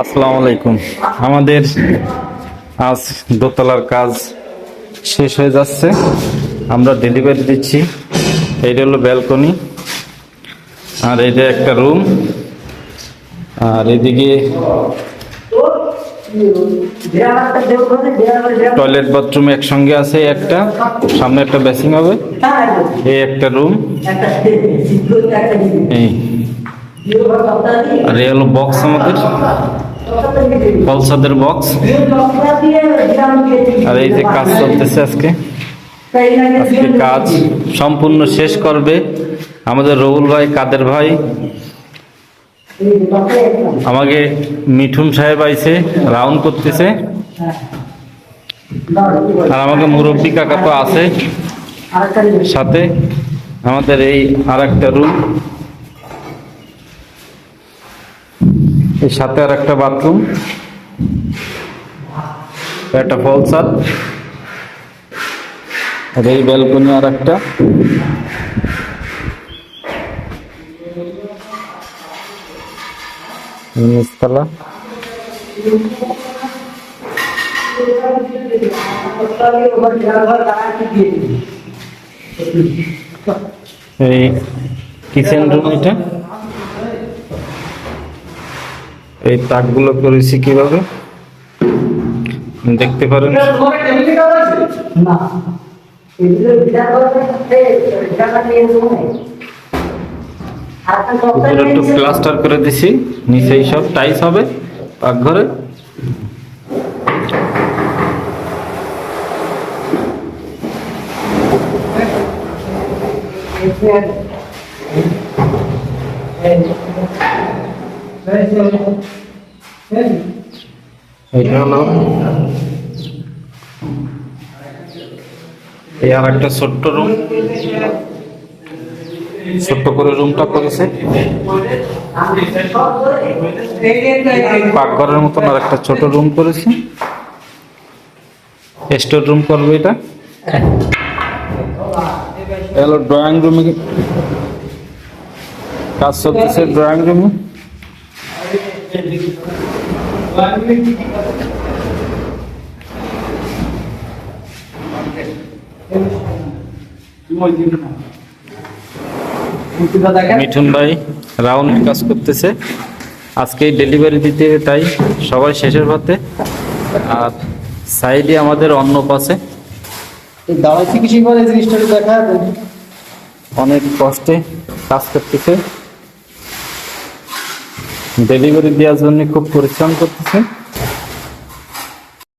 আসসালামু আলাইকুম। আমাদের আজ দোতলার কাজ শেষ হয়ে যাচ্ছে। আমরা ডেলিভারি দিচ্ছি। এইটা হলো ব্যালকনি আর এটা একটা রুম আর এদিকে টয়লেট বাথরুম একসঙ্গে আছে একটা। সামনে একটা বেসিং হবে। এই একটা রুম এই এই হলো বক্স আমাদের। পলসাদের বক্স আর এই যে কাজ চলতেছে আজকে। আজকে কাজ সম্পূর্ণ শেষ করবে আমাদের রবুল ভাই, কাদের ভাই? আমাকে মিঠুন সাহেব আইছে রাউন্ড করতেছে। আর আমাকে মুরব্বী কাকা তো আছে। সাথে আমাদের এই আর একটা রুম এই সাথে আর একটা বাথরুম। একটা ফলসাদ। আর এই ব্যালকনি আর একটা। এই কিচেন রুম এটা। এই তাকগুলো করেছি কীভাবে? দেখতে পারেন। উপরে একটু প্লাস্টার করে দিছি। নিচেই সব টাইস হবে পাকঘরে। এটা হলো এই আর একটা ছোট্ট রুম ছোট্ট করে রুমটা করেছে। পাকঘরের মতন আর একটা ছোট রুম করেছি। স্টোর রুম করবে এটা। হলো ড্রয়িং রুমে কাজ চলতেছে ড্রয়িং রুমে মিঠুন ভাই রাউন্ড কাজ করতেছে। আজকে ডেলিভারি দিতে তাই সবাই শেষের পথে আর সাইডে আমাদের অন্য পাশে করে জিনিসটা দেখা অনেক কষ্টে কাজ করতেছে। ডেলিভারি দেওয়ার জন্য খুব পরিশ্রম করতেছে